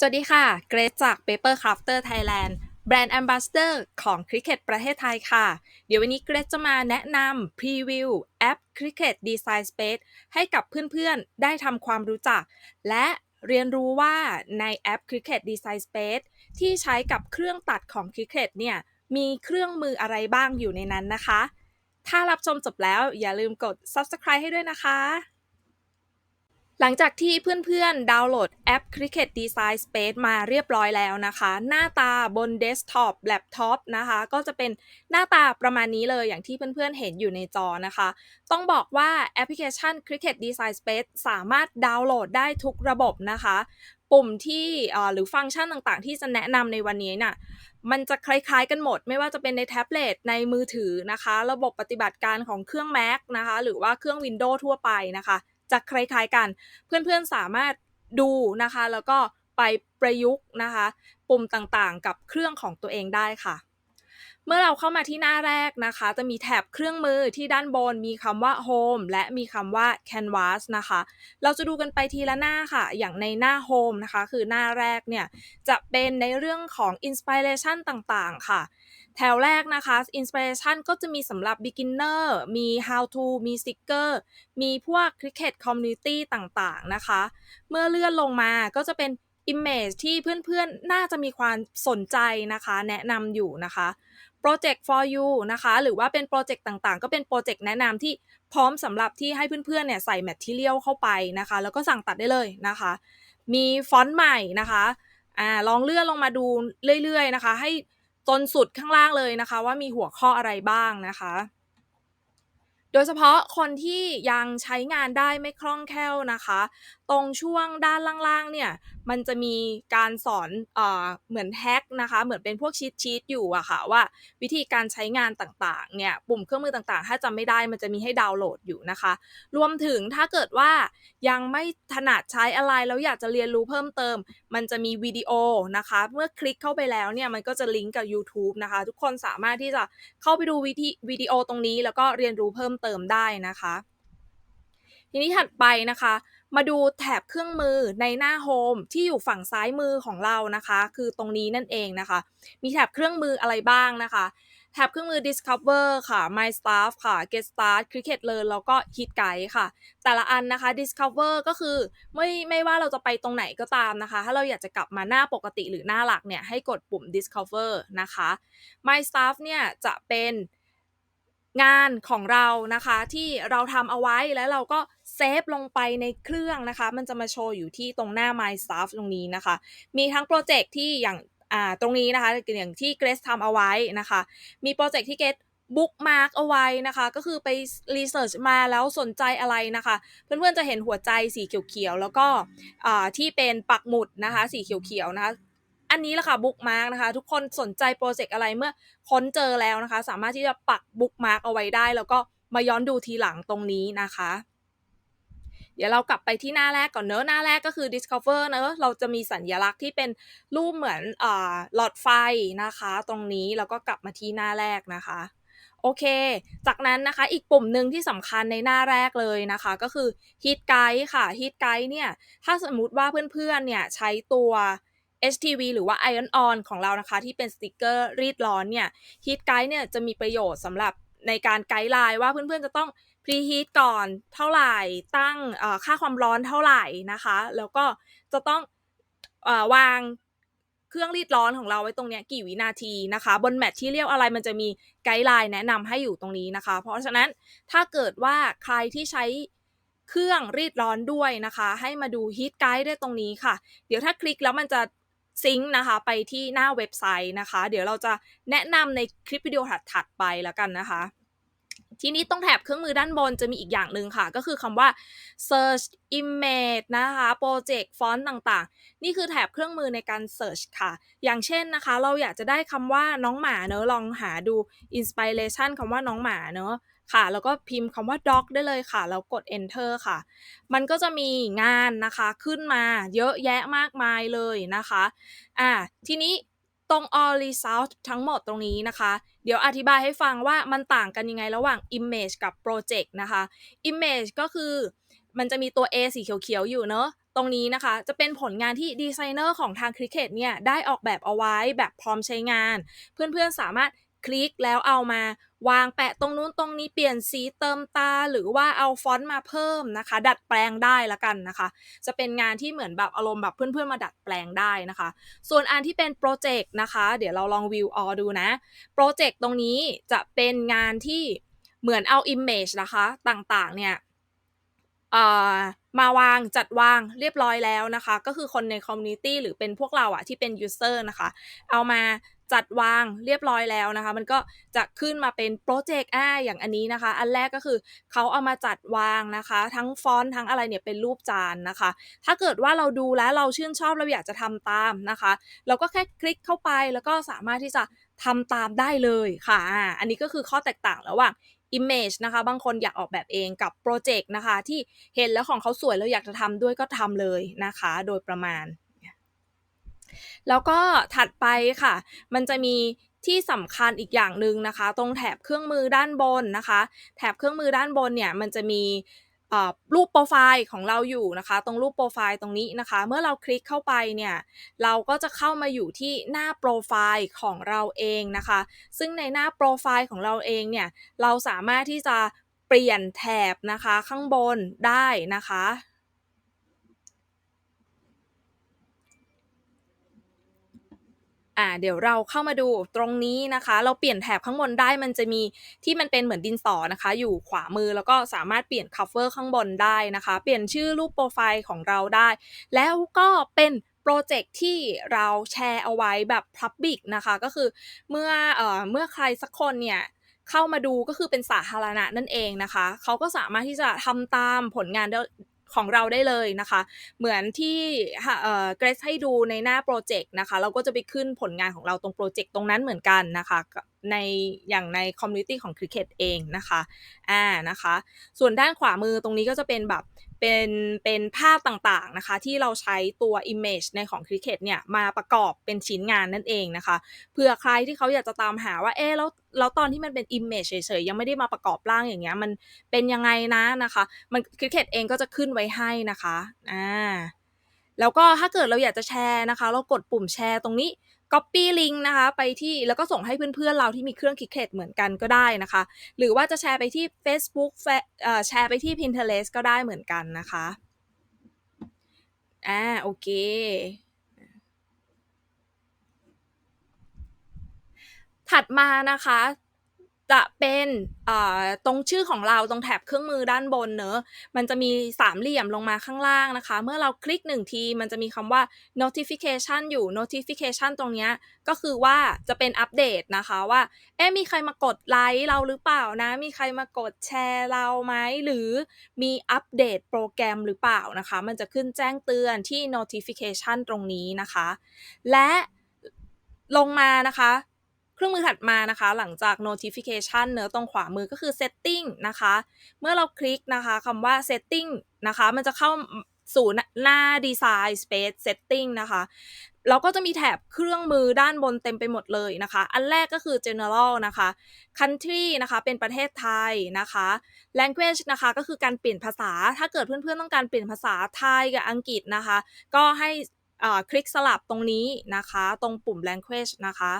สวัสดีค่ะ เกรซจาก Paper Crafter Thailand แบรนด์ Ambassador ของ Cricket ประเทศไทยค่ะ เดี๋ยววันนี้เกรซจะมาแนะนำพรีวิวแอป Cricket Design Space ให้กับเพื่อนๆ ได้ทำความรู้จัก และเรียนรู้ว่าในแอป Cricut Design Space ที่ใช้กับเครื่องตัดของ Cricut เนี่ย มีเครื่องมืออะไรบ้างอยู่ในนั้นนะคะ ถ้ารับชมจบแล้วอย่าลืมกด Subscribe ให้ด้วยนะคะ หลังจากที่เพื่อนๆ ดาวน์โหลดแอป Cricut Design Space มาเรียบร้อยแล้วนะคะ หน้าตาบนเดสก์ท็อปแล็ปท็อปนะคะ ก็จะเป็นหน้าตาประมาณนี้เลยอย่างที่เพื่อนๆ เห็นอยู่ในจอนะคะ ต้องบอกว่าแอปพลิเคชัน Cricut Design Space สามารถดาวน์โหลดได้ทุกระบบนะคะ ปุ่มที่หรือฟังก์ชันต่างๆ ที่จะแนะนำในวันนี้น่ะมันจะคล้ายๆกันหมด ไม่ว่าจะเป็นในแท็บเล็ตในมือถือนะคะ ระบบปฏิบัติการของเครื่อง Mac นะคะ หรือว่าเครื่อง Windows ทั่วไปนะคะ จะคล้ายๆกัน เพื่อนๆสามารถดูนะคะ แล้วก็ไปประยุกต์นะคะ ปุ่มต่างๆ กับเครื่องของตัวเองได้ค่ะ เมื่อเราเข้ามาที่หน้าแรกนะคะ จะมีแถบเครื่องมือที่ด้านบนมีคำว่า Home และมีคำว่า Canvas นะคะ เราจะดูกันไปทีละหน้าค่ะ อย่างในหน้า Home นะคะ คือหน้าแรกเนี่ย จะเป็นในเรื่องของ Inspiration ต่างๆ ค่ะ แถวแรกนะคะ Inspiration ก็จะมีสำหรับ Beginner มี How to มี Sticker มีพวก Cricket Community ต่างๆนะคะ เมื่อเลื่อนลงมาก็จะเป็น Image ที่เพื่อนๆ น่าจะมีความสนใจนะคะ แนะนำอยู่นะคะ Project for you นะคะ หรือว่าเป็นโปรเจกต์ต่างๆ ก็เป็นโปรเจกต์แนะนำที่พร้อมสำหรับที่ให้เพื่อนๆ เนี่ยใส่ Material เข้าไปนะคะ แล้วก็สั่งตัดได้เลยนะคะ มีฟอนต์ใหม่นะคะอ่าลองเลื่อนลงมาดูเรื่อยๆ นะคะ ให้ จนสุดข้างล่างเลยนะคะ ว่ามีหัวข้ออะไรบ้างนะคะ โดยเฉพาะคนที่ยังใช้งานได้ไม่คล่องแคล่วนะคะ ตรงช่วงด้านล่างๆเนี่ย มันจะมีการสอนเออเหมือนแฮกนะคะ เหมือนเป็นพวกชีตชีตอยู่อะค่ะว่าวิธีการใช้งานต่างๆเนี่ยปุ่มเครื่องมือต่างๆ ถ้าจำไม่ได้มันจะมีให้ดาวน์โหลดอยู่นะคะ รวมถึงถ้าเกิดว่ายังไม่ถนัดใช้อะไรแล้วอยากจะเรียนรู้เพิ่มเติม มันจะมีวิดีโอนะคะ เมื่อคลิกเข้าไปแล้วเนี่ยมันก็จะลิงก์กับ YouTube นะคะ ทุกคนสามารถที่จะเข้าไปดูวิธีวิดีโอตรงนี้ แล้วก็เรียนรู้เพิ่มเติมได้นะคะ ทีนี้ถัดไปนะคะ มาดูแถบเครื่องมือในหน้าโฮมที่อยู่ฝั่งซ้ายมือของเรานะคะ คือตรงนี้นั่นเองนะคะ มีแถบเครื่องมืออะไรบ้างนะคะ แถบเครื่องมือ Discover ค่ะ My Staff ค่ะ Get Start Cricket Learn แล้วก็ Hit Guide ค่ะ แต่ละอันนะคะ Discover ก็คือไม่ไม่ว่าเราจะไปตรงไหนก็ตามนะคะ ถ้าเราอยากจะกลับมาหน้าปกติหรือหน้าหลักเนี่ยให้กดปุ่ม Discover นะคะ My Staff เนี่ยจะเป็น งานของเรานะคะ ที่เราทำเอาไว้แล้วเราก็เซฟลงไปในเครื่องนะคะ มันจะมาโชว์อยู่ที่ตรงหน้า My Staff ตรงนี้นะคะ มีทั้งโปรเจกต์ที่อย่างอ่าตรงนี้นะคะอย่างที่เกรซทำเอาไว้นะคะ มีโปรเจกต์ที่เกรซบุ๊กมาร์กเอาไว้นะคะ ก็คือไปรีเสิร์ชมาแล้วสนใจอะไรนะคะ เพื่อนๆจะเห็นหัวใจสีเขียวๆ แล้วก็อ่าที่เป็นปักหมุดนะคะ สีเขียวๆนะคะ อันนี้แหละค่ะบุ๊กมาร์กนะคะ ทุกคนสนใจโปรเจกต์อะไรเมื่อค้นเจอแล้วนะคะ สามารถที่จะปักบุ๊กมาร์กเอาไว้ได้ แล้วก็มาย้อนดูทีหลังตรงนี้นะคะ เดี๋ยวเรากลับไปที่หน้าแรกก่อนเนอะหน้าแรกก็คือ discover เนอะเราจะมีสัญลักษณ์ที่เป็นรูปเหมือนอหลอดไฟนะคะ ตรงนี้แล้วก็กลับมาที่หน้าแรกนะคะโอเค จากนั้นนะคะ อีกปุ่มหนึ่งที่สำคัญในหน้าแรกเลยนะคะ ก็คือ Hit Guide ค่ะ Hit Guide เนี่ย ถ้าสมมุติว่าเพื่อนๆ เนี่ย ใช้ตัว HTV หรือว่า Iron On ของเรานะคะ ที่เป็นสติกเกอร์รีดร้อนเนี่ย Heat Guide เนี่ยจะมีประโยชน์สำหรับในการไกด์ไลน์ว่าเพื่อนๆจะต้อง preheat ก่อนเท่าไหร่ตั้งค่าความร้อนเท่าไหร่นะคะ แล้วก็จะต้องอวางเครื่องรีดร้อนของเราไว้ตรงนี้กี่วินาทีนะคะ บนแมทที่เรียกอะไรมันจะมีไกด์ไลน์แนะนำให้อยู่ตรงนี้นะคะ เพราะฉะนั้นถ้าเกิดว่าใครที่ใช้เครื่องรีดร้อนด้วยนะคะ ให้มาดู Heat Guide ได้ตรงนี้ค่ะ เดี๋ยวถ้าคลิกแล้วมันจะ ซิงค์นะคะ ไปที่หน้าเว็บไซต์นะคะ เดี๋ยวเราจะแนะนำในคลิปวิดีโอถัดๆไปแล้วกันนะคะทีนี้ตรงแถบเครื่องมือด้านบนจะมีอีกอย่างหนึ่งค่ะ ก็คือคำว่า search image นะคะ project font ต่างๆ นี่คือแถบเครื่องมือในการ search ค่ะ อย่างเช่นนะคะ เราอยากจะได้คำว่าน้องหมาเนอะลองหาดู inspiration คำว่าน้องหมาเนอะ ค่ะ แล้วก็พิมพ์คำว่า dog ได้เลยค่ะ แล้วกด enter ค่ะ มันก็จะมีงานนะคะ ขึ้นมาเยอะแยะมากมายเลยนะคะ อ่า ทีนี้ตรง all result ทั้งหมดตรงนี้นะคะ เดี๋ยวอธิบายให้ฟังว่ามันต่างกันยังไงระหว่าง image กับ project นะคะ image ก็คือมันจะมีตัว A สีเขียวๆอยู่เนาะตรงนี้นะคะจะเป็นผลงานที่ดีไซเนอร์ของทางคริกเก็ตเนี่ยได้ออกแบบเอาไว้แบบพร้อมใช้งาน เพื่อนๆสามารถคลิกแล้วเอามา วางแปะตรงนู้นตรงนี้เปลี่ยนสีเติมตา หรือว่าเอาฟอนต์มาเพิ่มนะคะ ดัดแปลงได้ละกันนะคะ จะเป็นงานที่เหมือนแบบอารมณ์แบบเพื่อนๆมาดัดแปลงได้นะคะ ส่วนอันที่เป็นโปรเจกต์นะคะ เดี๋ยวเราลองวิวออดูนะโปรเจกต์ตรงนี้จะเป็นงานที่เหมือนเอา Image นะคะต่างๆเนี่ยมาวางจัดวางเรียบร้อยแล้วนะคะ ก็คือคนในคอมมูนิตี้หรือเป็นพวกเราอะที่เป็นยูเซอร์นะคะ เอามา จัดวางเรียบร้อยแล้วนะคะ มันก็จะขึ้นมาเป็นโปรเจกต์อ่าอย่างอันนี้นะคะ อันแรกก็คือเขาเอามาจัดวางนะคะ ทั้งฟอนต์ทั้งอะไรเนี่ยเป็นรูปจานนะคะ ถ้าเกิดว่าเราดูแล้วเราชื่นชอบเราอยากจะทำตามนะคะ เราก็แค่คลิกเข้าไปแล้วก็สามารถที่จะทำตามได้เลยค่ะ อันนี้ก็คือข้อแตกต่างระหว่าง Image นะคะ บางคนอยากออกแบบเองกับโปรเจกต์นะคะ ที่เห็นแล้วของเขาสวยแล้วอยากจะทำด้วยก็ทำเลยนะคะ โดยประมาณ แล้วก็ถัดไปค่ะ มันจะมีที่สำคัญอีกอย่างหนึ่งนะคะ ตรงแถบเครื่องมือด้านบนนะคะ แถบเครื่องมือด้านบนเนี่ยมันจะมีรูปโปรไฟล์ของเราอยู่นะคะ ตรงรูปโปรไฟล์ตรงนี้นะคะ เมื่อเราคลิกเข้าไปเนี่ย เราก็จะเข้ามาอยู่ที่หน้าโปรไฟล์ของเราเองนะคะ ซึ่งในหน้าโปรไฟล์ของเราเองเนี่ย เราสามารถที่จะเปลี่ยนแถบนะคะข้างบนได้นะคะ อ่าเดี๋ยวเราเข้ามาดูตรงนี้นะคะ เราเปลี่ยนแถบข้างบนได้มันจะมีที่มันเป็นเหมือนดินสอนะคะ อยู่ขวามือแล้วก็สามารถเปลี่ยน cover ข้างบนได้นะคะ เปลี่ยนชื่อรูปโปรไฟล์ของเราได้ แล้วก็เป็นโปรเจกต์ที่เราแชร์เอาไว้แบบ public นะคะ ก็คือเมื่อเอ่อเมื่อใครสักคนเนี่ยเข้ามาดูก็คือเป็นสาธารณะนั่นเองนะคะ เขาก็สามารถที่จะทำตามผลงาน ของเราได้เลยนะคะ เหมือนที่เกรซให้ดูในหน้าโปรเจกต์นะคะ เราก็จะไปขึ้นผลงานของเราตรงโปรเจกต์ตรงนั้นเหมือนกันนะคะในอย่างในคอมมูนิตี้ของคริกเก็ตเองนะคะอ่านะคะ ส่วนด้านขวามือตรงนี้ก็จะเป็นแบบ เป็นเป็นภาพต่างๆนะคะ ที่เราใช้ตัว Image ในของคริกเก็ตเนี่ยมาประกอบเป็นชิ้นงานนั่นเองนะคะเผื่อใครที่เขาอยากจะตามหาว่าเอ๊แล้วแล้วตอนที่มันเป็น Image เฉยๆยังไม่ได้มาประกอบร่างอย่างเงี้ยมันเป็นยังไงนะนะคะมันคริกเก็ตเองก็จะขึ้นไว้ให้นะคะอ่าแล้วก็ถ้าเกิดเราอยากจะแชร์นะคะ เรากดปุ่มแชร์ตรงนี้ Copy link นะคะ ไปที่แล้วก็ส่งให้เพื่อนๆเราที่มีเครื่องคิกเก็ตเหมือนกันก็ได้นะคะ หรือว่าจะแชร์ไปที่ Facebook แชร์ไปที่ Pinterest ก็ได้เหมือนกันนะคะอ่าโอเคถัดมานะคะ จะเป็นตรงชื่อของเราตรงแถบเครื่องมือด้านบนเนอะมันจะมีสามเหลี่ยมลงมาข้างล่างนะคะ เมื่อเราคลิกหนึ่งทีมันจะมีคำว่า notification อยู่ notification ตรงนี้ก็คือว่าจะเป็นอัปเดตนะคะว่า เอ๊มีใครมากดไลค์เราหรือเปล่านะ มีใครมากดแชร์เราไหมหรือมีอัปเดตโปรแกรมหรือเปล่านะคะ มันจะขึ้นแจ้งเตือนที่ notification ตรงนี้นะคะ และลงมานะคะ เครื่องมือถัดมานะคะ หลังจาก notification เนื้อตรงขวามือก็คือ setting นะคะ เมื่อเราคลิกนะคะคำว่า setting นะคะ มันจะเข้าสู่หน้า design space setting นะคะเราก็จะมีแถบเครื่องมือด้านบนเต็มไปหมดเลยนะคะ อันแรกก็คือ general นะคะ country นะคะเป็นประเทศไทยนะคะ language นะคะก็คือการเปลี่ยนภาษา ถ้าเกิดเพื่อนๆต้องการเปลี่ยนภาษาไทยกับอังกฤษนะคะ ก็ให้คลิกสลับตรงนี้นะคะ ตรงปุ่ม language นะคะ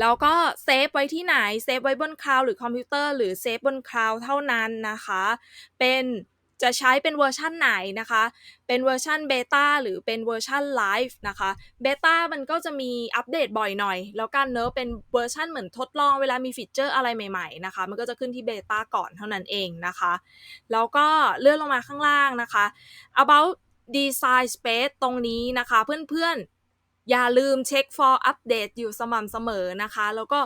แล้วก็เซฟไว้ที่ไหนเซฟไว้บนคลาวด์หรือคอมพิวเตอร์หรือเซฟบนคลาวด์เท่านั้นนะคะ เป็นจะใช้เป็นเวอร์ชันไหนนะคะ เป็นเวอร์ชันเบต้าหรือเป็นเวอร์ชันไลฟ์นะคะ เบต้ามันก็จะมีอัปเดตบ่อยหน่อย แล้วกันเนอะเป็นเวอร์ชันเหมือนทดลองเวลามีฟีเจอร์อะไรใหม่ๆนะคะ มันก็จะขึ้นที่เบต้าก่อนเท่านั้นเองนะคะ แล้วก็เลื่อนลงมาข้างล่างนะคะ about design space ตรงนี้นะคะ เพื่อนๆ อย่าลืมเช็ค for update อยู่สม่ำเสมอนะคะ แล้วก็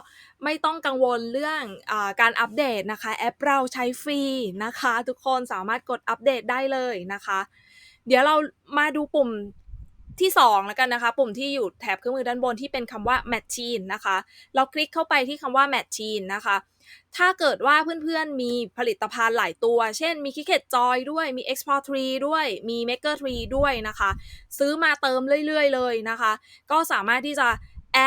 ไม่ต้องกังวลเรื่องอการอัปเดตนะคะ แอปเราใช้ฟรีนะคะ ทุกคนสามารถกดอัปเดตได้เลยนะคะ เดี๋ยวเรามาดูปุ่มที่2แล้วกันนะคะ ปุ่มที่อยู่แถบเครื่องมือด้านบนที่เป็นคำว่า Machine นะคะ เราคลิกเข้าไปที่คำว่า Machine นะคะ ถ้าเกิดว่าเพื่อนๆ มีผลิตภัณฑ์หลายตัว เช่นมีคิ c เ e t Joy ด้วย มี Export Tree ด้วย มี Maker Tree ด้วยนะคะ ซื้อมาเติมเรื่อยๆ เลยนะคะ ก็สามารถที่จะ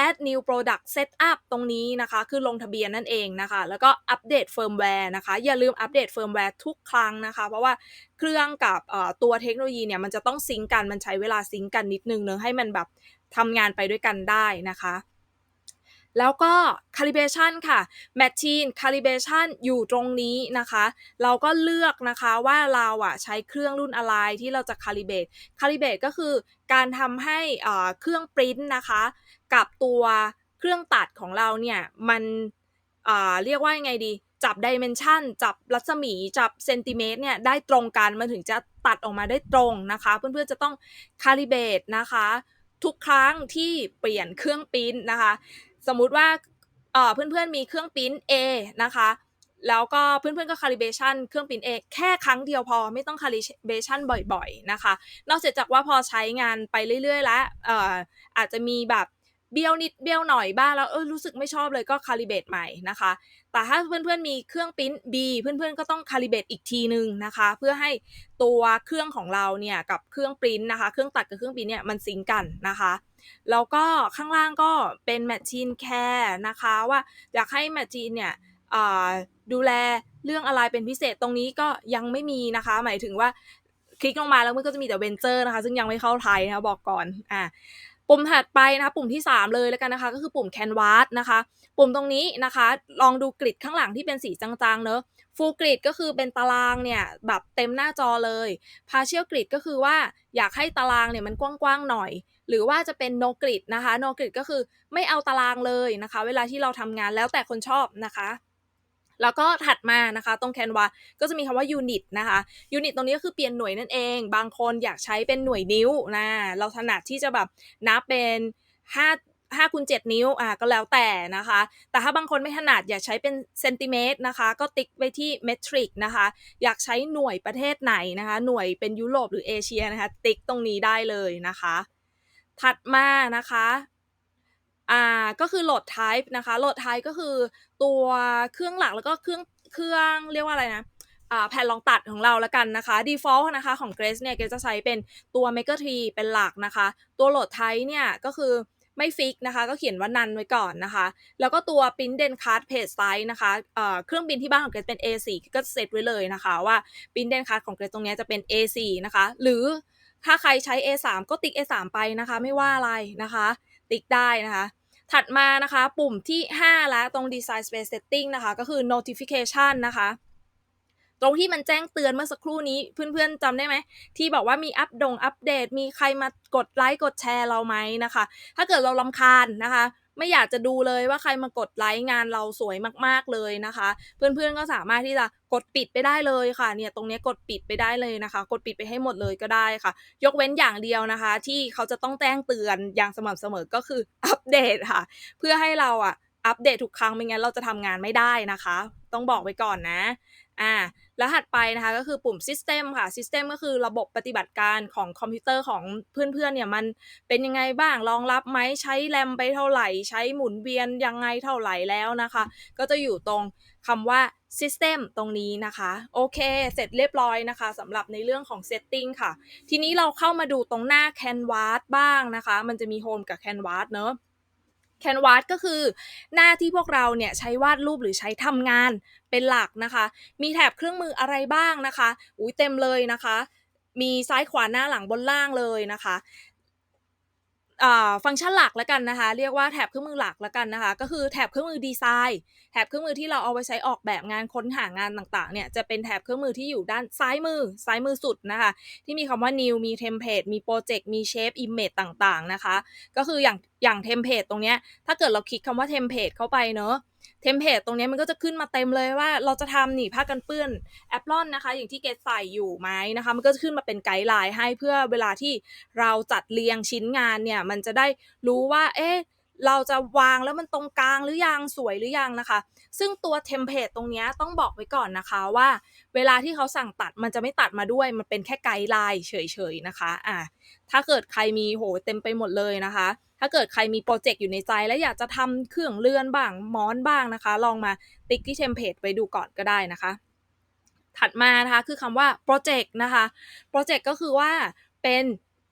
add new product setup ตรงนี้นะคะ คือลงทะเบียนนั่นเองนะคะ แล้วก็อัปเดตเฟิร์มแวร์นะคะ อย่าลืมอัปเดตเฟิร์มแวร์ทุกครั้งนะคะ เพราะว่าเครื่องกับตัวเทคโนโลยีเนี่ย มันจะต้องซิงกัน มันใช้เวลาซิงกันนิดนึงเนอะให้มันแบบทำงานไปด้วยกันได้นะคะ แล้วก็ calibration ค่ะ machine calibration อยู่ตรงนี้นะคะ เราก็เลือกนะคะว่าเราอะใช้เครื่องรุ่นอะไรที่เราจะ calibrate calibrate ก็คือการทำให้เครื่องปริ้นนะคะ กับตัวเครื่องตัดของเราเนี่ย มันเรียกว่ายังไงดี จับดิเมนชันจับรัศมี จับเซนติเมตรเนี่ยได้ตรงกันมันถึงจะตัดออกมาได้ตรงนะคะ เพื่อนๆจะต้อง calibrate นะคะ ทุกครั้งที่เปลี่ยนเครื่องปริ้นนะคะ สมมุติว่าเพื่อนๆมีเครื่องปิ้น A นะคะ แล้วก็เพื่อนๆก็ calibration เครื่องปิ้น A แค่ครั้งเดียวพอไม่ต้อง calibration บ่อยๆนะคะ นอกจากว่าพอใช้งานไปเรื่อยๆ แล้วอาจจะมีแบบเบี้ยวนิดเบี้ยวหน่อยบ้างแล้วเออรู้สึกไม่ชอบเลยก็คาลิเบตใหม่นะคะ แต่ถ้าเพื่อนๆมีเครื่องปิ้น B เพื่อนๆก็ต้องคาลิเบตอีกทีนึงนะคะ เพื่อให้ตัวเครื่องของเราเนี่ยกับเครื่องปริ้นนะคะ เครื่องตัดกับเครื่องปริ้นเนี่ยมันซิงกันนะคะ แล้วก็ข้างล่างก็เป็นแมชชีนแคร์นะคะว่าอยากให้แมชชีนเนี่ยดูแลเรื่องอะไรเป็นพิเศษตรงนี้ก็ยังไม่มีนะคะ หมายถึงว่าคลิกลงมาแล้วมันก็จะมีแต่เวนเจอร์นะคะ ซึ่งยังไม่เข้าไทยนะคะบอกก่อนอ่าปุ่มถัดไปนะคะปุ่มที่ 3 เลยแล้วกันนะคะ ก็คือปุ่ม Canvas นะคะ ปุ่มตรงนี้นะคะ ลองดูกริดข้างหลังที่เป็นสีจางๆเนอะ Full Grid ก็คือเป็นตารางเนี่ยแบบเต็มหน้าจอเลย Partial Grid ก็คือว่าอยากให้ตารางเนี่ยมันกว้างๆหน่อย หรือว่าจะเป็น No Grid นะคะ No Grid ก็คือไม่เอาตารางเลยนะคะ เวลาที่เราทำงานแล้วแต่คนชอบนะคะแล้วก็ถัดมานะคะ ตรงแคนวาก็จะมีคำว่ายูนิตนะคะยูนิตตรงนี้ก็คือเปลี่ยนหน่วยนั่นเอง บางคนอยากใช้เป็นหน่วยนิ้วนะเราถนัดที่จะแบบนับเป็น5 5คูณ7นิ้วอะก็แล้วแต่นะคะ แต่ถ้าบางคนไม่ถนัดอยากใช้เป็นเซนติเมตรนะคะ ก็ติ๊กไว้ที่เมตริกนะคะ อยากใช้หน่วยประเทศไหนนะคะ หน่วยเป็นยุโรปหรือเอเชียนะคะ ติ๊กตรงนี้ได้เลยนะคะ ถัดมานะคะอ่าก็คือโหลด type นะคะโหลด type ก็คือตัวเครื่องหลักแล้วก็เครื่องเครื่องเรียกว่าอะไรนะอ่าแผ่นรองตัดของเราแล้วกันนะคะ default นะคะของ Grace เนี่ยเกจะใช้เป็นตัว Maker Tree เป็นหลักนะคะ ตัวโหลด type เนี่ยก็คือไม่ฟิกนะคะ ก็เขียนว่านันไว้ก่อนนะคะ แล้วก็ตัว print den card page size นะคะเครื่องบินที่บ้านของเกรเป็น A4 ก็เซตไว้เลยนะคะว่า print den card ของเกรตรงนี้จะเป็น A4 นะคะ หรือ ถ้าใครใช้ A3 ก็ติ๊ก A3 ไปนะคะ ไม่ว่าอะไรนะคะ ติ๊กได้นะคะ ถัดมานะคะ ปุ่มที่ 5 แล้วตรง Design Space Setting นะคะ ก็คือ Notification นะคะ ตรงที่มันแจ้งเตือนเมื่อสักครู่นี้เพื่อนๆจำได้ไหม ที่บอกว่ามีอัปดงอัปเดต มีใครมากดไลค์กดแชร์เราไหมนะคะ ถ้าเกิดเราลำคาญนะคะ ไม่อยากจะดูเลยว่าใครมากดไลค์งานเราสวยมากๆเลยนะคะ เพื่อนๆก็สามารถที่จะกดปิดไปได้เลยค่ะเนี่ยตรงนี้กดปิดไปได้เลยนะคะ กดปิดไปให้หมดเลยก็ได้ค่ะ ยกเว้นอย่างเดียวนะคะ ที่เขาจะต้องแจ้งเตือนอย่างสม่ำเสมอก็คืออัปเดตค่ะ เพื่อให้เราอะอัปเดตทุกครั้งไม่งั้นเราจะทำงานไม่ได้นะคะ ต้องบอกไว้ก่อนนะ อ่าแล้วถัดไปนะคะก็คือปุ่ม System ค่ะ System ก็คือระบบปฏิบัติการของคอมพิวเตอร์ของเพื่อนๆเนี่ยมันเป็นยังไงบ้างรองรับไหมใช้แรมไปเท่าไหร่ ใช้หมุนเวียนยังไงเท่าไหร่แล้วนะคะ ก็จะอยู่ตรงคำว่า System ตรงนี้นะคะ โอเค เสร็จเรียบร้อยนะคะสำหรับในเรื่องของ Setting ค่ะ ทีนี้เราเข้ามาดูตรงหน้า Canvas บ้างนะคะ มันจะมี Home กับ Canvas เนอะ Canvas ก็คือหน้าที่พวกเราเนี่ยใช้วาดรูปหรือใช้ทำงานเป็นหลักนะคะ มีแถบเครื่องมืออะไรบ้างนะคะ อุ้ยเต็มเลยนะคะ มีซ้ายขวาหน้าหลังบนล่างเลยนะคะ ฟังก์ชันหลักแล้วกันนะคะ เรียกว่าแถบเครื่องมือหลักแล้วกันนะคะ ก็คือแถบเครื่องมือดีไซน์แถบเครื่องมือที่เราเอาไว้ใช้ออกแบบงานค้นหางานต่างๆเนี่ยจะเป็นแถบเครื่องมือที่อยู่ด้านซ้ายมือซ้ายมือสุดนะคะ ที่มีคำว่า new มี template มี project มี shape image ต่างๆนะคะ ก็คืออย่างอย่าง template ตรงเนี้ยถ้าเกิดเราคลิกคำว่า template เข้าไปเนอะ เทมเพลตตรงนี้มันก็จะขึ้นมาเต็มเลยว่าเราจะทำนี่ผ้ากันเปื้อนแอปลอนนะคะ อย่างที่เกดใส่อยู่ไหมนะคะ มันก็จะขึ้นมาเป็นไกด์ไลน์ให้เพื่อเวลาที่เราจัดเรียงชิ้นงานเนี่ย มันจะได้รู้ว่า เอ๊ะเราจะวางแล้วมันตรงกลางหรือยังสวยหรือยังนะคะ ซึ่งตัวเทมเพลตตรงนี้ต้องบอกไว้ก่อนนะคะว่า เวลาที่เขาสั่งตัดมันจะไม่ตัดมาด้วยมันเป็นแค่ไกด์ไลน์เฉยๆนะคะอะถ้าเกิดใครมีโหเต็มไปหมดเลยนะคะ ถ้าเกิดใครมีโปรเจกต์อยู่ในใจ และอยากจะทำเครื่องเลื่อนบ้างมอนบ้างนะคะ ลองมาติ๊กที่เทมเพลตไปดูก่อนก็ได้นะคะ ถัดมานะคะคือคำว่าโปรเจกต์นะคะโปรเจกต์ก็คือว่าเป็น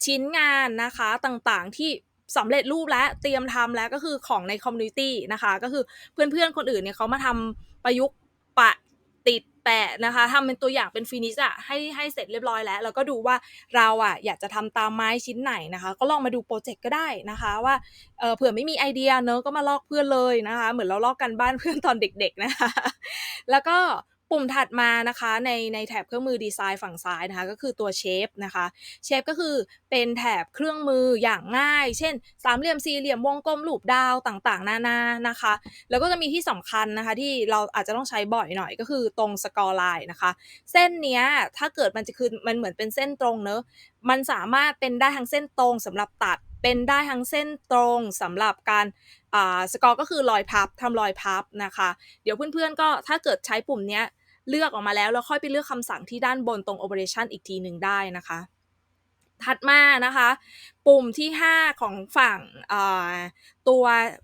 ชิ้นงานนะคะต่างๆที่สำเร็จรูปแล้วเตรียมทำแล้วก็คือของในคอมมูนิตี้นะคะ ก็คือเพื่อนๆคนอื่นเนี่ยเขามาทำประยุกต์ปะ แปะนะคะทำเป็นตัวอย่างเป็นฟินิชอะให้ให้เสร็จเรียบร้อยแล้ว แล้วก็ดูว่าเราอะอยากจะทำตามไม้ชิ้นไหนนะคะ ก็ลองมาดูโปรเจกต์ก็ได้นะคะ ว่าเเผื่อไม่มีไอเดียเนอะก็มาลอกเพื่อนเลยนะคะ เหมือนเราลอกกันบ้านเพื่อนตอนเด็ก ๆนะคะ แล้วก็ ปุ่มถัดมานะคะในในแถบเครื่องมือดีไซน์ฝั่งซ้ายนะคะก็คือตัวเชฟนะคะเชฟก็คือเป็นแถบเครื่องมืออย่างง่าย เช่น สามเหลี่ยมสี่เหลี่ยมวงกลมรูปดาวต่างๆ นานานะคะ แล้วก็จะมีที่สำคัญนะคะที่เราอาจจะต้องใช้บ่อยหน่อยก็คือตรงสกอร์ไลน์นะคะ เส้นเนี้ยถ้าเกิดมันจะคือมันเหมือนเป็นเส้นตรงเนอะมันสามารถเป็นได้ทั้งเส้นตรงสำหรับตัดเป็นได้ทั้งเส้นตรงสำหรับการสกอร์ก็คือรอยพับทำรอยพับนะคะ เดี๋ยวเพื่อนๆก็ถ้าเกิดใช้ปุ่มเนี้ย เลือกออกมาแล้วแล้วค่อยไปเลือกคำสั่งที่ด้านบนตรง operation อีกทีหนึ่งได้นะคะ ถัดมานะคะ ปุ่มที่ 5 ของฝั่งตัว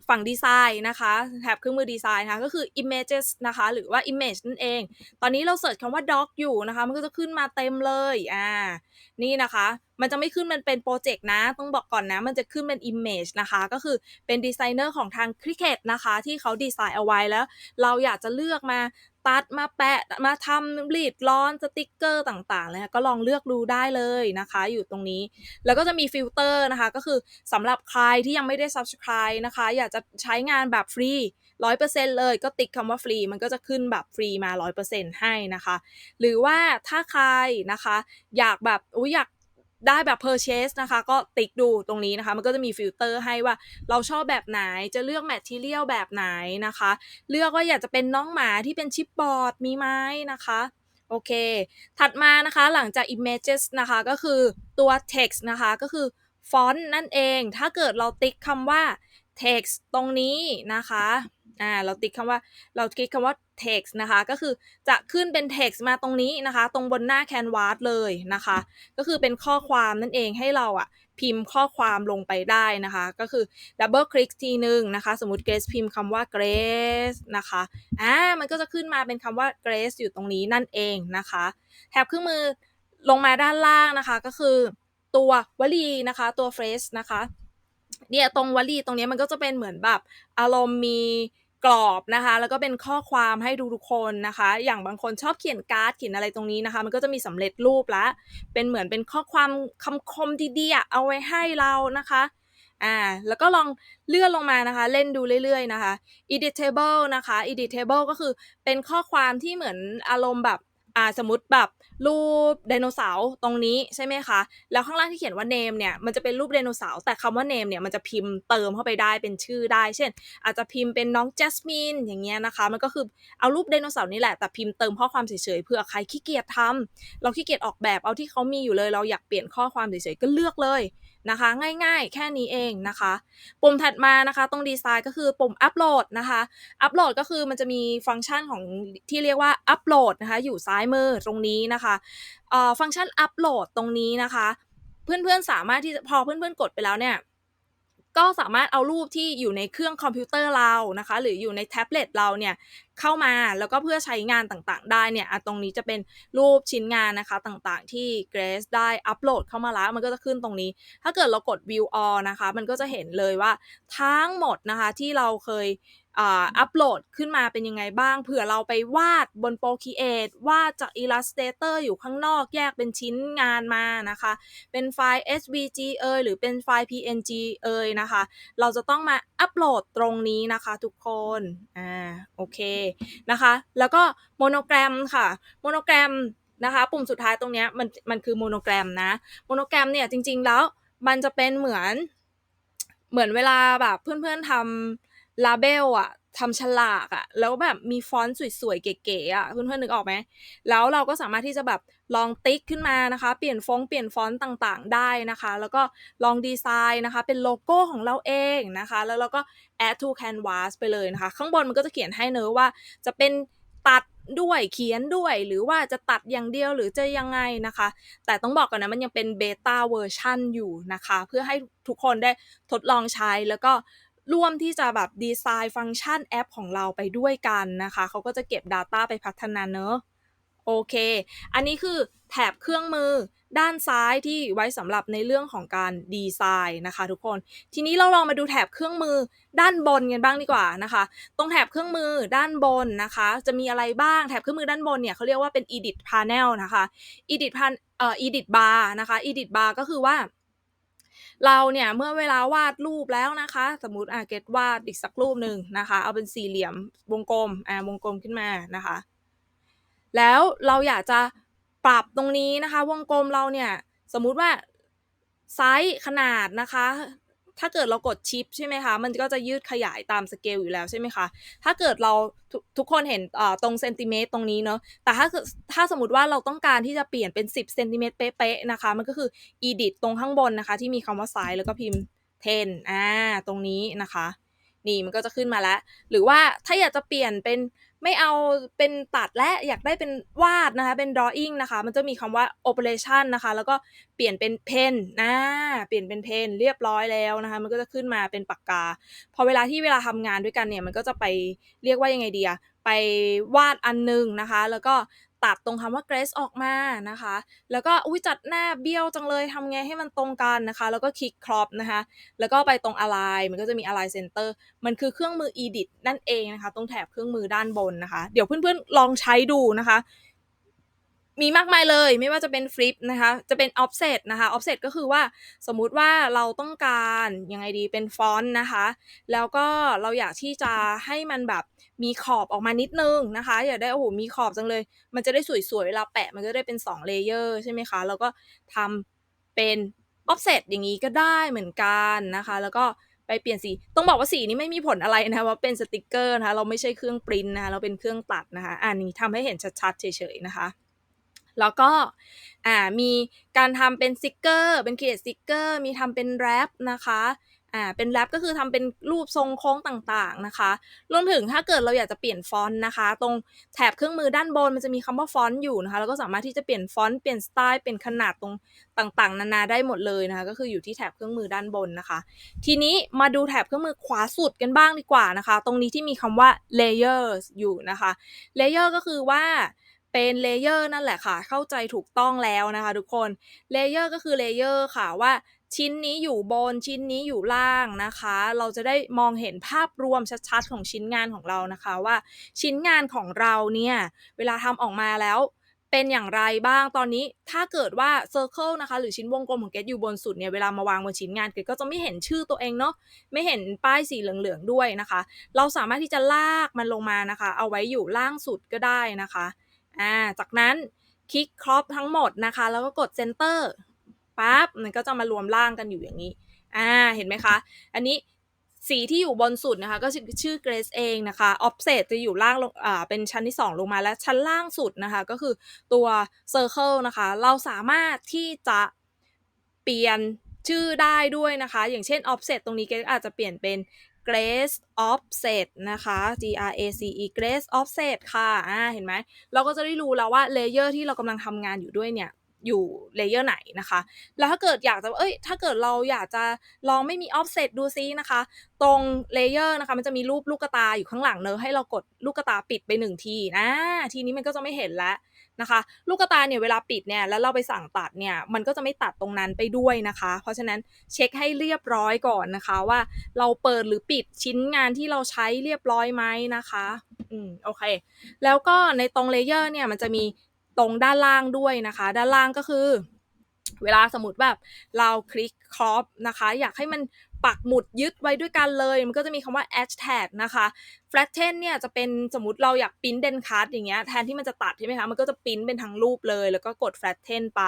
ฝั่งดีไซน์นะคะแถบเครื่องมือดีไซน์นะคะก็คือ images นะคะ หรือว่า image นั่นเอง ตอนนี้เราเสิร์ชคำว่า doc อยู่นะคะ มันก็จะขึ้นมาเต็มเลยอ่านี่นะคะ มันจะไม่ขึ้นมันเป็นโปรเจกต์นะ ต้องบอกก่อนนะ มันจะขึ้นเป็น image นะคะ ก็คือเป็นดีไซเนอร์ของทาง Cricut นะคะ ที่เขาดีไซน์เอาไว้แล้ว เราอยากจะเลือกมา ตัดมาแปะมาทำรีดร้อนสติกเกอร์ต่างๆเลยก็ลองเลือกดูได้เลยนะคะ อยู่ตรงนี้ แล้วก็จะมีฟิลเตอร์นะคะ ก็คือสำหรับใครที่ยังไม่ได้ subscribe นะคะ อยากจะใช้งานแบบฟรีร้อยเปอร์เซ็นเลยก็ติ๊กคำว่าฟรีมันก็จะขึ้นแบบฟรีมาร้อยเปอร์เซ็นให้นะคะ หรือว่าถ้าใครนะคะ อยากแบบอุ้ยอยาก ได้แบบ purchase นะคะ ก็ติ๊กดูตรงนี้นะคะ มันก็จะมีฟิลเตอร์ให้ว่าเราชอบแบบไหนจะเลือก material แบบไหนนะคะ เลือกว่าอยากจะเป็นน้องหมาที่เป็นชิปบอร์ดมีไหมนะคะโอเค ถัดมานะคะหลังจาก images นะคะ ก็คือตัว text นะคะ ก็คือฟอนต์นั่นเอง ถ้าเกิดเราติ๊กคำว่า text ตรงนี้นะคะ อ่า เราติ๊กคำว่า เราติ๊กคำว่า text นะคะ ก็คือจะขึ้นเป็น text มาตรงนี้นะคะ ตรงบนหน้า canvas เลยนะคะ ก็คือเป็นข้อความนั่นเองให้เราอะพิมพ์ข้อความลงไปได้นะคะ ก็คือ double click ทีหนึ่งนะคะ สมมติ Grace พิมพ์คำว่า Grace นะคะอ่ามันก็จะขึ้นมาเป็นคำว่า Grace อยู่ตรงนี้นั่นเองนะคะ แถบเครื่องมือลงมาด้านล่างนะคะ ก็คือตัววลีนะคะ ตัว phrase นะคะเนี่ยตรงวลีตรงนี้มันก็จะเป็นเหมือนแบบอารมณ์มี กรอบนะคะ แล้วก็เป็นข้อความให้ดูทุกคนนะคะ อย่างบางคนชอบเขียนการ์ดเขียนอะไรตรงนี้นะคะ มันก็จะมีสำเร็จรูปละเป็นเหมือนเป็นข้อความคำคมดีๆเอาไว้ให้เรานะคะอ่าแล้วก็ลองเลื่อนลงมานะคะ เล่นดูเรื่อยๆนะคะ editable นะคะ editable ก็คือเป็นข้อความที่เหมือนอารมณ์แบบ อ่าสมมติแบบรูปไดโนเสาร์ตรงนี้ใช่ไหมคะ แล้วข้างล่างที่เขียนว่า name เนี่ยมันจะเป็นรูปไดโนเสาร์แต่คำว่า name เนี่ยมันจะพิมพ์เติมเข้าไปได้เป็นชื่อได้ เช่น อาจจะพิมพ์เป็นน้องจัสมินอย่างเงี้ยนะคะ มันก็คือเอารูปไดโนเสาร์นี่แหละแต่พิมพ์เติมข้อความเฉยๆเผื่อใครขี้เกียจทำเราขี้เกียจออกแบบเอาที่เขามีอยู่เลยเราอยากเปลี่ยนข้อความเฉยๆก็เลือกเลยนะคะ ง่ายๆ แค่นี้เองนะคะ ปุ่มถัดมานะคะ ตรงดีไซน์ก็คือปุ่มอัปโหลดนะคะอัปโหลดก็คือมันจะมีฟังก์ชันของที่เรียกว่าอัปโหลดนะคะอยู่ซ้ายมือตรงนี้นะคะฟังก์ชันอัปโหลดตรงนี้นะคะ เพื่อนๆสามารถที่พอเพื่อนๆกดไปแล้วเนี่ยก็สามารถเอารูปที่อยู่ในเครื่องคอมพิวเตอร์เรานะคะ หรืออยู่ในแท็บเล็ตเราเนี่ย เข้ามาแล้วก็เพื่อใช้งานต่างๆ ได้เนี่ยตรงนี้จะเป็นรูปชิ้นงานนะคะต่างๆ ที่ Grace ได้อัปโหลดเข้ามาแล้ว มันก็จะขึ้นตรงนี้ ถ้าเกิดเรากด View All นะคะ มันก็จะเห็นเลยว่าทั้งหมดนะคะที่เราเคยอัปโหลดขึ้นมาเป็นยังไงบ้างเผื่อเราไปวาดบน Procreate วาดจาก Illustrator อยู่ข้างนอกแยกเป็นชิ้นงานมานะคะ เป็นไฟล์ SVG เอยหรือเป็นไฟล์ PNG เอยนะคะ เราจะต้องมาอัปโหลดตรงนี้นะคะทุกคน อ่า โอเคนะคะ แล้วก็โมโนแกรมค่ะ โมโนแกรมนะคะ ปุ่มสุดท้ายตรงนี้มันมันคือโมโนแกรมนะ โมโนแกรมเนี่ยจริง ๆ แล้วมันจะเป็นเหมือน เหมือนเวลาแบบเพื่อนๆทำลาเบลอะ ทำฉลากอะแล้วแบบมีฟอนต์สวยๆ เก๋ๆอะเพื่อนๆนึกออกไหม แล้วเราก็สามารถที่จะแบบลองติ๊กขึ้นมานะคะ เปลี่ยนฟงเปลี่ยนฟอนต์ต่างๆ ได้นะคะ แล้วก็ลองดีไซน์นะคะ เป็นโลโก้ของเราเองนะคะ แล้วเราก็ add to canvas ไปเลยนะคะ ข้างบนมันก็จะเขียนให้เนอะว่าจะเป็นตัดด้วยเขียนด้วยหรือว่าจะตัดอย่างเดียวหรือจะยังไงนะคะ แต่ต้องบอกก่อนนะมันยังเป็นเบต้าเวอร์ชันอยู่นะคะ เพื่อให้ทุกคนได้ทดลองใช้แล้วก็ ร่วมที่จะแบบดีไซน์ฟังก์ชันแอปของเราไปด้วยกันนะคะ เขาก็จะเก็บ Data ไปพัฒนาเนอะโอเค อันนี้คือแถบเครื่องมือด้านซ้ายที่ไว้สำหรับในเรื่องของการดีไซน์นะคะ ทุกคน ทีนี้เราลองมาดูแถบเครื่องมือด้านบนกันบ้างดีกว่านะคะ ตรงแถบเครื่องมือด้านบนนะคะ จะมีอะไรบ้างแถบเครื่องมือด้านบนเนี่ยเขาเรียกว่าเป็น edit panel นะคะ edit pan เอ่อ edit bar นะคะ edit bar ก็คือว่า เราเนี่ยเมื่อเวลาวาดรูปแล้วนะคะ สมมติอะเกตวาดอีกสักรูปหนึ่งนะคะ เอาเป็นสี่เหลี่ยมวงกลมอ่าวงกลมขึ้นมานะคะ แล้วเราอยากจะปรับตรงนี้นะคะ วงกลมเราเนี่ยสมมุติว่าไซส์ขนาดนะคะ ถ้าเกิดเรากดชิปใช่ไหมคะ มันก็จะยืดขยายตามสเกลอยู่แล้วใช่ไหมคะ ถ้าเกิดเราทุกทุกคนเห็นตรงเซนติเมตรตรงนี้เนาะ แต่ถ้าเกิดถ้าสมมติว่าเราต้องการที่จะเปลี่ยนเป็น 10เซนติเมตรเป๊ะๆนะคะ มันก็คือ edit ตรงข้างบนนะคะ ที่มีคำว่า size แล้วก็พิมพ์ 10อ่า ตรงนี้นะคะ นี่มันก็จะขึ้นมาแล้ว หรือว่าถ้าอยากจะเปลี่ยนเป็นไม่เอาเป็นตัดและอยากได้เป็นวาดนะคะ เป็น drawing นะคะ มันจะมีคำว่า operation นะคะ แล้วก็เปลี่ยนเป็น pen นะเปลี่ยนเป็น pen เรียบร้อยแล้วนะคะ มันก็จะขึ้นมาเป็นปากกา พอเวลาที่เวลาทำงานด้วยกันเนี่ย มันก็จะไปเรียกว่ายังไงดีอะไปวาดอันหนึงนะคะ แล้วก็ ตัดตรงคำว่า grace ออกมานะคะ แล้วก็อุ้ยจัดหน้าเบี้ยวจังเลยทำไงให้มันตรงกันนะคะ แล้วก็คลิกครอปนะคะ แล้วก็ไปตรง align มันก็จะมี align center มันคือเครื่องมือ edit นั่นเองนะคะ ตรงแถบเครื่องมือด้านบนนะคะ เดี๋ยวเพื่อนๆลองใช้ดูนะคะ มีมากมายเลย ไม่ว่าจะเป็น flip นะคะ จะเป็น offset นะคะ offset ก็คือว่าสมมุติว่าเราต้องการยังไงดีเป็นฟอนต์นะคะ แล้วก็เราอยากที่จะให้มันแบบมีขอบออกมานิดนึงนะคะ อยากได้โอ้โหมีขอบจังเลย มันจะได้สวยๆเวลาแปะมันก็ได้เป็น2เลเยอร์ใช่ไหมคะ แล้วก็ทำเป็น offset อย่างนี้ก็ได้เหมือนกันนะคะ แล้วก็ไปเปลี่ยนสี ต้องบอกว่าสีนี้ไม่มีผลอะไรนะคะว่าเป็นสติกเกอร์นะคะ เราไม่ใช่เครื่องปริ้นนะคะ เราเป็นเครื่องตัดนะคะ อันนี้ทำให้เห็นชัดๆเฉยๆนะคะ แล้วก็อ่ามีการทำเป็นสติกเกอร์ เป็น create สติกเกอร์ มีทำเป็นแรปนะคะอ่าเป็นแรปก็คือทำเป็นรูปทรงโค้งต่างๆนะคะรวมถึงถ้าเกิดเราอยากจะเปลี่ยนฟอนต์นะคะ ตรงแถบเครื่องมือด้านบนมันจะมีคำว่าฟอนต์อยู่นะคะแล้วก็สามารถที่จะเปลี่ยนฟอนต์เปลี่ยนสไตล์เปลี่ยนขนาดตรงต่างๆ นานาได้หมดเลยนะคะ ก็คืออยู่ที่แถบเครื่องมือด้านบนนะคะ ทีนี้มาดูแถบเครื่องมือขวาสุดกันบ้างดีกว่านะคะ ตรงนี้ที่มีคำว่า layers อยู่นะคะ layer ก็คือว่า เป็นเลเยอร์นั่นแหละค่ะ เข้าใจถูกต้องแล้วนะคะทุกคนเลเยอร์ก็คือเลเยอร์ค่ะว่าชิ้นนี้อยู่บนชิ้นนี้อยู่ล่างนะคะ เราจะได้มองเห็นภาพรวมชัดๆของชิ้นงานของเรานะคะว่า ชิ้นงานของเราเนี่ย เวลาทำออกมาแล้วเป็นอย่างไรบ้างตอนนี้ถ้าเกิดว่า Circle นะคะ หรือชิ้นวงกลมของเกตอยู่บนสุดเนี่ยเวลามาวางบนชิ้นงานเกตก็จะไม่เห็นชื่อตัวเองเนาะไม่เห็นป้ายสีเหลืองๆด้วยนะคะ เราสามารถที่จะลากมันลงมานะคะ เอาไว้อยู่ล่างสุดก็ได้นะคะ อ่าจากนั้นคลิกครอปทั้งหมดนะคะ แล้วก็กด Center ปั๊บมันก็จะมารวมล่างกันอยู่อย่างนี้อ่าเห็นไหมคะ อันนี้สีที่อยู่บนสุดนะคะ ก็ชื่อ Grace เองนะคะ Offset จะอยู่ล่างลงอ่าเป็นชั้นที่ 2 ลงมาและชั้นล่างสุดนะคะ ก็คือตัว Circle นะคะ เราสามารถที่จะเปลี่ยนชื่อได้ด้วยนะคะ อย่างเช่น Offset ตรงนี้เกอาจจะเปลี่ยนเป็น Grace Offset นะคะ G R A C E Grace Offset ค่ะอ่าเห็นไหม เราก็จะได้รู้แล้วว่าเลเยอร์ที่เรากำลังทำงานอยู่ด้วยเนี่ยอยู่เลเยอร์ไหนนะคะ แล้วถ้าเกิดอยากจะ เอ้ย ถ้าเกิดเราอยากจะลองไม่มี offset ดูซินะคะ ตรงเลเยอร์นะคะ มันจะมีรูปลูกตาอยู่ข้างหลังเนอะให้เรากดลูกตาปิดไปหนึ่งทีนะ ทีนี้มันก็จะไม่เห็นแล้ว นะคะ ลูกตาเนี่ยเวลาปิดเนี่ยแล้วเราไปสั่งตัดเนี่ยมันก็จะไม่ตัดตรงนั้นไปด้วยนะคะ เพราะฉะนั้นเช็คให้เรียบร้อยก่อนนะคะ ว่าเราเปิดหรือปิดชิ้นงานที่เราใช้เรียบร้อยไหมนะคะอืมโอเค แล้วก็ในตรงเลเยอร์เนี่ยมันจะมีตรงด้านล่างด้วยนะคะ ด้านล่างก็คือ เวลาสมมติแบบเราคลิกครอปนะคะ อยากให้มัน ปักหมุดยึดไว้ด้วยกันเลย มันก็จะมีคำว่า h tag นะคะ flatten เนี่ยจะเป็นสมมติเราอยากปริ้นเดนคัสอย่างเงี้ยแทนที่มันจะตัดใช่ไหมคะ มันก็จะปริ้นเป็นทั้งรูปเลย แล้วก็กด flatten ไป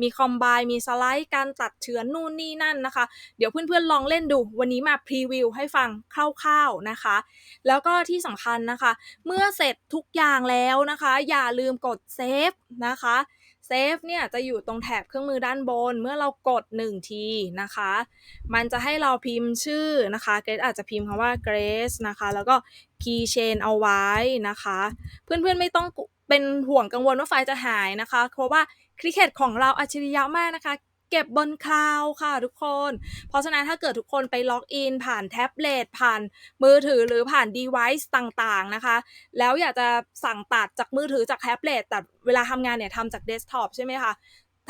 มี combine มีสไลด์การตัดเฉือนนู่นนี่นั่นนะคะ เดี๋ยวเพื่อนๆลองเล่นดู วันนี้มาพรีวิวให้ฟังคร่าวๆนะคะ แล้วก็ที่สำคัญนะคะ เมื่อเสร็จทุกอย่างแล้วนะคะ อย่าลืมกดเซฟนะคะ เซฟเนี่ยจะอยู่ตรงแถบเครื่องมือด้านบน เมื่อเรากด 1 ทีนะคะ มันจะให้เราพิมพ์ชื่อนะคะเกรซอาจจะพิมพ์คำว่า Grace นะคะ แล้วก็ keychain เอาไว้นะคะ เพื่อนๆไม่ต้องเป็นห่วงกังวลว่าไฟล์จะหายนะคะ เพราะว่าคลิกเ e ของเราอัจฉริยะมากนะคะ เก็บบนคลาวด์ค่ะทุกคน เพราะฉะนั้นถ้าเกิดทุกคนไปล็อกอินผ่านแท็บเล็ตผ่านมือถือหรือผ่าน device ต่างๆนะคะ แล้วอยากจะสั่งตัดจากมือถือจากแท็บเล็ตแต่เวลาทำงานเนี่ยทำจากเดสก์ท็อปใช่ไหมคะ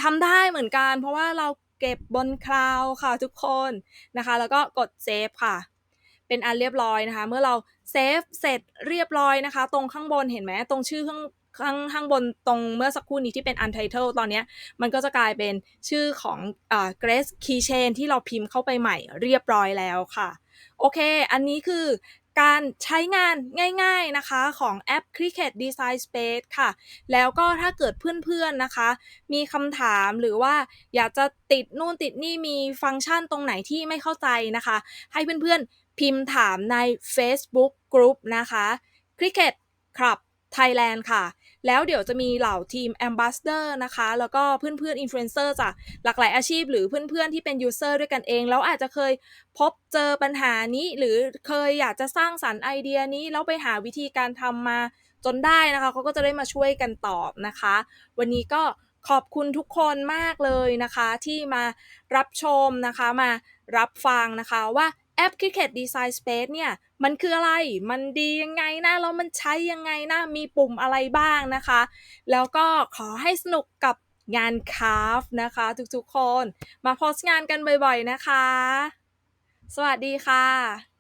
ทำได้เหมือนกัน เพราะว่าเราเก็บบนคลาวด์ค่ะทุกคนนะคะ แล้วก็กดเซฟค่ะ เป็นอันเรียบร้อยนะคะ เมื่อเราเซฟเสร็จเรียบร้อยนะคะ ตรงข้างบนเห็นไหมตรงชื่อข้าง ข้างข้างบนตรงเมื่อสักครู่นี้ที่เป็น untitled ตอนนี้มันก็จะกลายเป็นชื่อของอ่า Grace Keychain ที่เราพิมพ์เข้าไปใหม่เรียบร้อยแล้วค่ะ โอเค อันนี้คือการใช้งานง่ายๆนะคะของแอป Cricut Design Space ค่ะ แล้วก็ถ้าเกิดเพื่อนๆนะคะ มีคำถามหรือว่าอยากจะติดนู่นติดนี่มีฟังก์ชันตรงไหนที่ไม่เข้าใจนะคะ ให้เพื่อนๆพิมพ์ถามใน Facebook Group นะคะ Cricut Club Thailand ค่ะ แล้วเดี๋ยวจะมีเหล่าทีม Ambassador นะคะ แล้วก็เพื่อนๆ Influencer จากหลากหลายอาชีพ หรือเพื่อนๆที่เป็น User ด้วยกันเอง แล้วอาจจะเคยพบเจอปัญหานี้ หรือเคยอยากจะสร้างสรรค์ไอเดียนี้ แล้วไปหาวิธีการทำมาจนได้นะคะเขาก็จะได้มาช่วยกันตอบนะคะ วันนี้ก็ขอบคุณทุกคนมากเลยนะคะ ที่มารับชมนะคะมารับฟังนะคะว่า แอป Cricut Design Space เนี่ย มันคืออะไร มันดียังไงนะ แล้วมันใช้ยังไงนะ มีปุ่มอะไรบ้างนะคะ แล้วก็ขอให้สนุกกับงานคราฟนะคะ ทุกๆคน มาโพสต์งานกันบ่อยๆนะคะ สวัสดีค่ะ